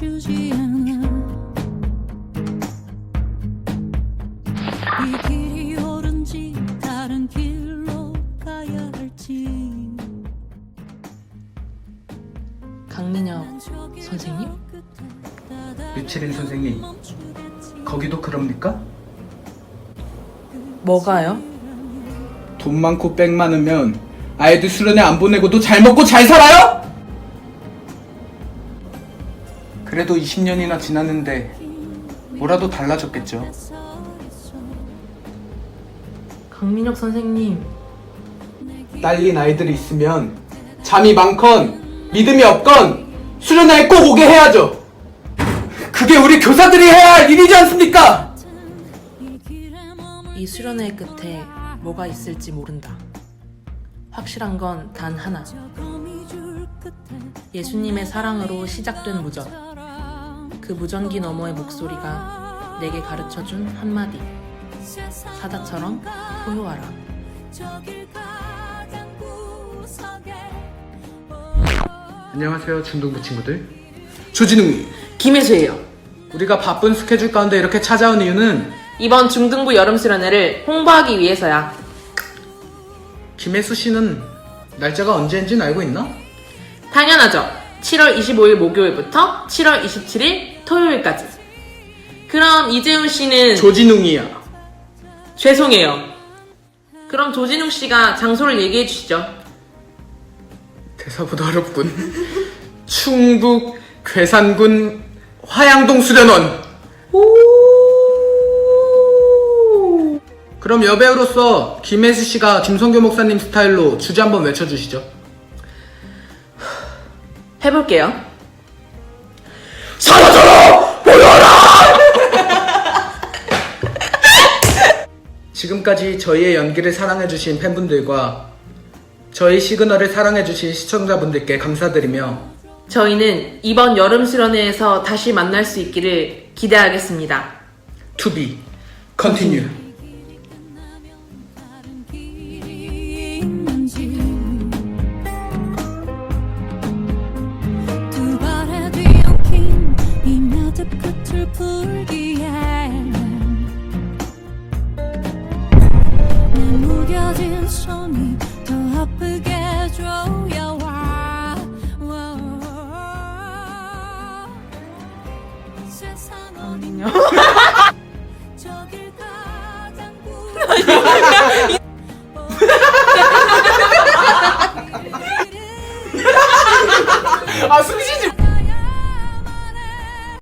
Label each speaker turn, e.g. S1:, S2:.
S1: 주지 않아 이 길이 옳은지 다른 길로 가야 할지 강민혁 선생님?
S2: 유채린 선생님 거기도 그럽니까?
S1: 뭐가요?
S2: 돈 많고 백 많으면 아이들 수련회 안 보내고도 잘 먹고 잘 살아요? 그래도 20년이나 지났는데 뭐라도 달라졌겠죠.
S1: 강민혁 선생님
S2: 딸린 아이들이 있으면 잠이 많건 믿음이 없건 수련회에 꼭 오게 해야죠. 그게 우리 교사들이 해야 할 일이지 않습니까?
S1: 이 수련회 끝에 뭐가 있을지 모른다. 확실한 건 단 하나. 예수님의 사랑으로 시작된 무전. 그 무전기 너머의 목소리가 내게 가르쳐준 한마디. 사자처럼 포효하라.
S2: 안녕하세요 중등부 친구들. 조진웅이.
S1: 김혜수예요.
S2: 우리가 바쁜 스케줄 가운데 이렇게 찾아온 이유는
S1: 이번 중등부 여름 수련회를 홍보하기 위해서야.
S2: 김혜수 씨는 날짜가 언제인지는 알고 있나?
S1: 당연하죠. 7월 25일 목요일부터 7월 27일 토요일까지. 그럼 이재훈 씨는
S2: 조진웅이야.
S1: 죄송해요. 그럼 조진웅 씨가 장소를 얘기해 주시죠.
S2: 대사보다 어렵군. 충북 괴산군 화양동 수련원. 그럼 여배우로서 김혜수 씨가 김성교 목사님 스타일로 주제 한번 외쳐주시죠.
S1: 해볼게요.
S2: 지금까지 저희의 연기를 사랑해주신 팬분들과 저희 시그널을 사랑해주신 시청자분들께 감사드리며
S1: 저희는 이번 여름 수련회에서 다시 만날 수 있기를 기대하겠습니다.
S2: to be continue.
S3: 아프게 줘요 와, 와, 와. 세상 어딨냐 저길 가장 부러워.